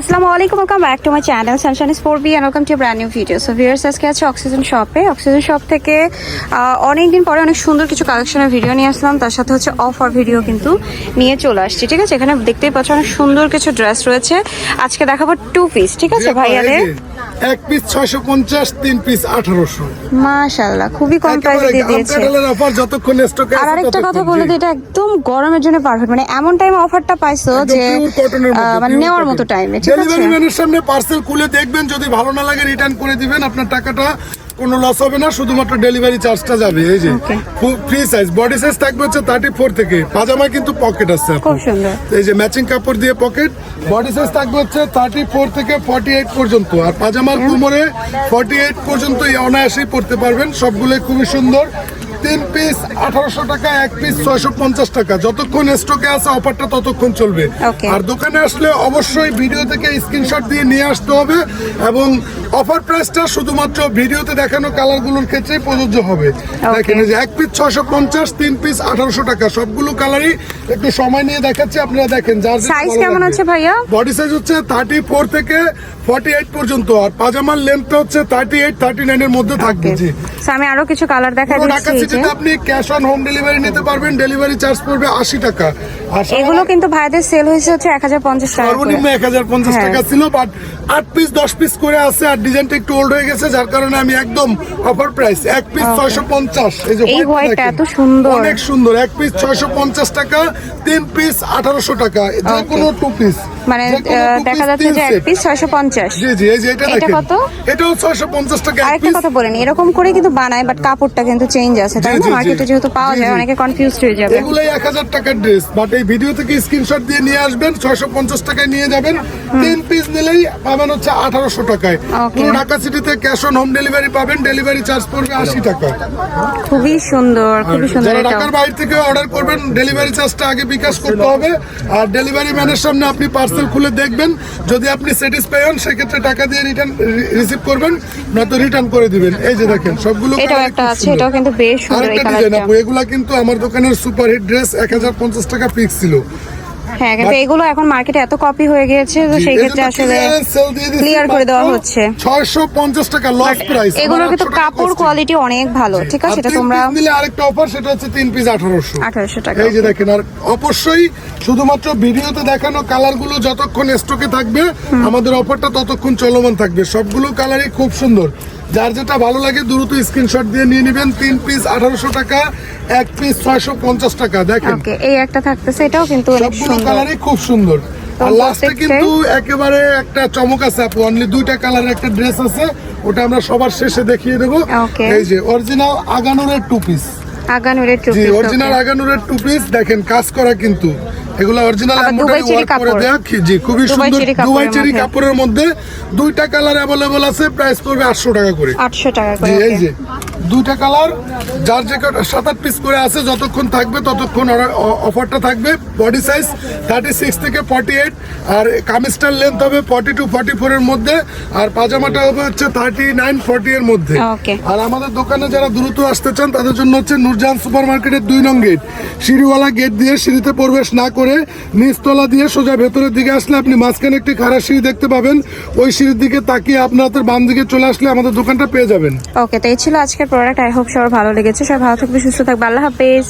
আসসালামু আলাইকুম welcome back to my channel Sunshine Sport B and welcome to brand new video so viewers আজকে আছে oxygen শপে oxygen shop থেকে অনেক দিন পরে অনেক সুন্দর কিছু কালেকশনের ভিডিও নিয়ে আসলাম। তার সাথে হচ্ছে অফার ভিডিও কিন্তু নিয়ে চলে আসছি ঠিক আছে? এখানে দেখতেই পাচ্ছ অনেক সুন্দর কিছু ড্রেস রয়েছে। আজকে দেখাবো টু পিস ঠিক আছে ভাইয়াদের? এক পিস ছয়শো পঞ্চাশ তিন পিস আঠারোশো। মাশাআল্লাহ খুবই কম প্রাইসে দিয়ে দিয়েছে। অফার যতক্ষণ স্টকে আর আরেকটা কথা বলে দিই এটা একদম গরমের জন্য পারফেক্ট মানে এমন টাইম অফারটা পাইছো যে মানে নেওয়ার মতো টাইমে ঠিক আছে। ডেলিভারি ম্যানের সামনে পার্সেল খুলে দেখবেন যদি ভালো না লাগে রিটার্ন করে দিবেন। আপনার টাকাটা কোনো লস হবে না শুধুমাত্র ডেলিভারি চার্জটা যাবে এই যে। ফ্রি সাইজ বডি সাইজ থাকবে হচ্ছে থার্টি ফোর থেকে। পাজামা কিন্তু পকেট আছে এই যে ম্যাচিং কাপড় দিয়ে পকেট বডি সাইজ থাকবে হচ্ছে থার্টি ফোর থেকে ফর্টি এইট পর্যন্ত। আর পাজামার কোমরে ফর্টি এইট পর্যন্ত অনায়াসেই পড়তে পারবেন। সবগুলোই খুবই সুন্দর। তিন পিস আঠারোশো টাকা এক পিস ছয়শো পঞ্চাশ টাকা। যতক্ষণ স্টকে আছে অফারটা ততক্ষণ চলবে। আর দোকানে আসলে অবশ্যই ভিডিও থেকে স্ক্রিনশট দিয়ে নিয়ে আসতে হবে এবং অফার প্রাইসটা শুধুমাত্র ভিডিওতে দেখানো কালারগুলোর ক্ষেত্রেই প্রযোজ্য হবে। দেখেন যে এক পিস ছয়শো পঞ্চাশ তিন পিস আঠারোশো টাকা। সবগুলো কালারই একটু সময় নিয়ে দেখাচ্ছি আপনারা দেখেন যার সাইজ কেমন আছে ভাইয়া? বডি সাইজ হচ্ছে থার্টি ফোর থেকে ফর্টি এইট পর্যন্ত আর পাজামার লেন্থটা হচ্ছে থার্টি এইট থার্টি নাইনের মধ্যে থাকবে জি। আমি আরও কিছু কালার দেখা দিচ্ছি আপনি ক্যাশ অন হোম ডেলিভারি নিতে পারবেন ডেলিভারি চার্জ পড়বে আশি টাকা। এগুলো কিন্তু ভাইদের সেল হয়েছে হচ্ছে এক হাজার পঞ্চাশ টাকা সর্বনিম্ন এক হাজার পঞ্চাশ হ্যাঁ। টাকা ছিল বাট আট পিস দশ পিস করে আছে আর ডিজাইনটা একটু ওল্ড হয়ে গেছে যার কারণে আমি একদম অফার প্রাইস এক পিস ছয়শো পঞ্চাশ এই যে এই white টা white টা দেখেন। এত সুন্দর। অনেক সুন্দর। এক পিস ছয়শো পঞ্চাশ টাকা তিন পিস আঠারোশো টাকা। যে কোনো টু পিস মানে দেখা যাচ্ছে যে এক পিস ছয়শো পঞ্চাশ। জি জি এই যে এটা এটা কত? এটাও ছয়শো পঞ্চাশ টাকা আরেকটা কথা বলেন এরকম করে কিন্তু বানায় বাট কাপড়টা কিন্তু চেঞ্জ আছে তাই না। মার্কেটে যেহেতু পাওয়া যায় অনেকে কনফিউজ হয়ে যাবে। এগুলাই এক হাজার টাকার ড্রেস বাট এই ভিডিও থেকে স্ক্রিনশট দিয়ে নিয়ে আসবেন ছয়শো পঞ্চাশ টাকায় নিয়ে যাবেন। তিন পিস নিলেই পাবেন হচ্ছে আঠারোশো টাকায়। পুরো ঢাকা সিটিতে ক্যাশ অন হোম ডেলিভারি পাবেন ডেলিভারি চার্জ পড়বে আশি টাকা। খুবই সুন্দর খুবই সুন্দর যারা ঢাকার বাইরে থেকে অর্ডার করবেন ডেলিভারি চার্জটা আগে বিকাশ করতে হবে। আর ডেলিভারি ম্যানের সামনে আপনি পার্সেল খুলে দেখবেন। যদি আপনি স্যাটিসফাই হন সেক্ষেত্রে টাকা দিয়ে রিটার্ন রিসিভ করবেন নয়তো রিটার্ন করে দিবেন। এই যে দেখেন সবগুলো এটাও একটা আছে এটাও কিন্তু বেশ সুন্দর এই কালারটা এগুলা কিন্তু আমার দোকানের সুপার হিট ড্রেস 1050 টাকা পিস 6 ছিল। হ্যাঁ কিন্তু এগুলো এখন মার্কেটে এত কপি হয়ে গেছে তো সেই ক্ষেত্রে আসলে ক্লিয়ার করে দেওয়া হচ্ছে। 650 টাকা লস প্রাইস এগুলো কিন্তু কাপড় কোয়ালিটি অনেক ভালো ঠিক আছে? এটা তোমরা দিলে আরেকটা অফার সেটা হচ্ছে 3 পিস 1800 1800 টাকা এই যে দেখেন আর অবশ্যই শুধুমাত্র ভিডিওতে দেখানো কালারগুলো যতক্ষণ স্টকে থাকবে আমাদের অফারটা ততক্ষণ চলমান থাকবে। সবগুলো কালারই খুব সুন্দর। যার যেটা ভালো লাগে দ্রুত স্ক্রিনশট দিয়ে নিয়ে নেবেন। তিন পিস আঠারোশো টাকা এক পিস ছয়শো পঞ্চাশ টাকা দেখেন। এই একটা থাকতেছে এটাও কিন্তু সবগুলো কালারই খুব সুন্দর। আর লাস্টে কিন্তু একেবারে একটা চমক আছে আপু অনলি দুইটা কালারের একটা ড্রেস আছে ওটা আমরা সবার শেষে দেখিয়ে দেবো। এই যে অরিজিনাল আগানুরের টু পিস আগানুরের টু জি অরিজিনাল আগানুরের টু পিস দেখেন কাজ করা কিন্তু। এগুলো অরিজিনাল দেখি ওয়ার্ক করে দেয়া জি খুবই সুন্দর দুবাই চেরি মধ্যে। কাপড়ের মধ্যে দুইটা কালার অ্যাভেলেবল আছে প্রাইস পড়বে আটশো টাকা করে। আটশো টাকা করে এই যে। দুইটা কালার যার যে সাত আট পিস করে আছে যতক্ষণ থাকবে ততক্ষণ অফারটা থাকবে। বডি সাইজ থার্টি সিক্স থেকে ফর্টি এইট আর কামিজটার লেন্থ হবে ফর্টি টু ফর্টি ফোর এর মধ্যে আর পাজামাটা হবে হচ্ছে থার্টি নাইন ফর্টি এর মধ্যে। আর আমাদের দোকানে যারা দ্রুত আসতে চান তাদের জন্য হচ্ছে নূরজাহান সুপার মার্কেটের দুই নং গেট সিঁড়িওয়ালা গেট দিয়ে সিঁড়িতে প্রবেশ না করে নিচতলা দিয়ে সোজা ভেতরের দিকে আসলে আপনি মাঝখানে একটি খারাপ সিঁড়ি দেখতে পাবেন। ওই সিঁড়ির দিকে তাকিয়ে আপনাদের বাম দিকে চলে আসলে আমাদের দোকানটা পেয়ে যাবেন। ওকে তো এই ছিল আজকের প্রোডাক্ট আই হোপ সবার ভালো লেগেছে। সবাই ভালো থাকবে সুস্থ থাকবে। আল্লাহ হাফেজ।